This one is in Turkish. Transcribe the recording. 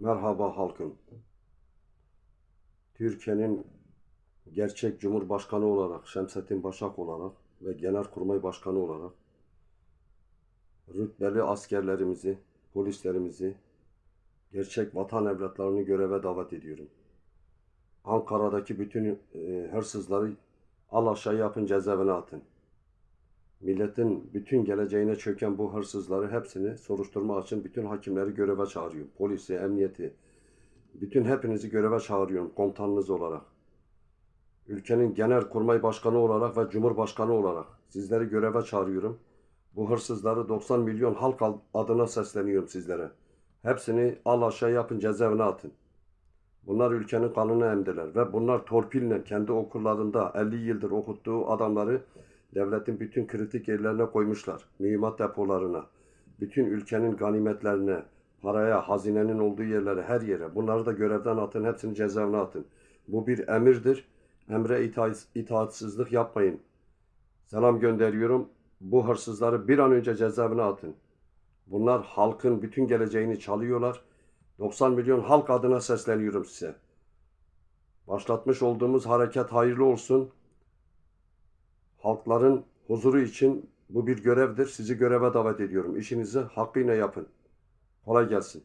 Merhaba halkım. Türkiye'nin gerçek Cumhurbaşkanı olarak, Şemsettin Başak olarak ve Genelkurmay Başkanı olarak rütbeli askerlerimizi, polislerimizi, gerçek vatan evlatlarını göreve davet ediyorum. Ankara'daki bütün e, hırsızları al aşağı yapın cezaevine atın. Milletin bütün geleceğine çöken bu hırsızları hepsini soruşturma için bütün hakimleri göreve çağırıyorum. Polisi, emniyeti, bütün hepinizi göreve çağırıyorum komutanınız olarak. Ülkenin genel kurmay başkanı olarak ve cumhurbaşkanı olarak sizleri göreve çağırıyorum. Bu hırsızları 90 milyon halk adına sesleniyorum sizlere. Hepsini al aşağı yapın cezaevine atın. Bunlar ülkenin kanını emdiler ve bunlar torpille kendi okullarında 50 yıldır okuttuğu adamları devletin bütün kritik yerlerine koymuşlar. Mühimmat depolarına, bütün ülkenin ganimetlerine, paraya, hazinenin olduğu yerlere, her yere. Bunları da görevden atın, hepsini cezaevine atın. Bu bir emirdir. Emre itaat, itaatsizlik yapmayın. Selam gönderiyorum. Bu hırsızları bir an önce cezaevine atın. Bunlar halkın bütün geleceğini çalıyorlar. 90 milyon halk adına sesleniyorum size. Başlatmış olduğumuz hareket hayırlı olsun. Halkların huzuru için bu bir görevdir. Sizi göreve davet ediyorum. İşinizi hakkıyla yapın. Kolay gelsin.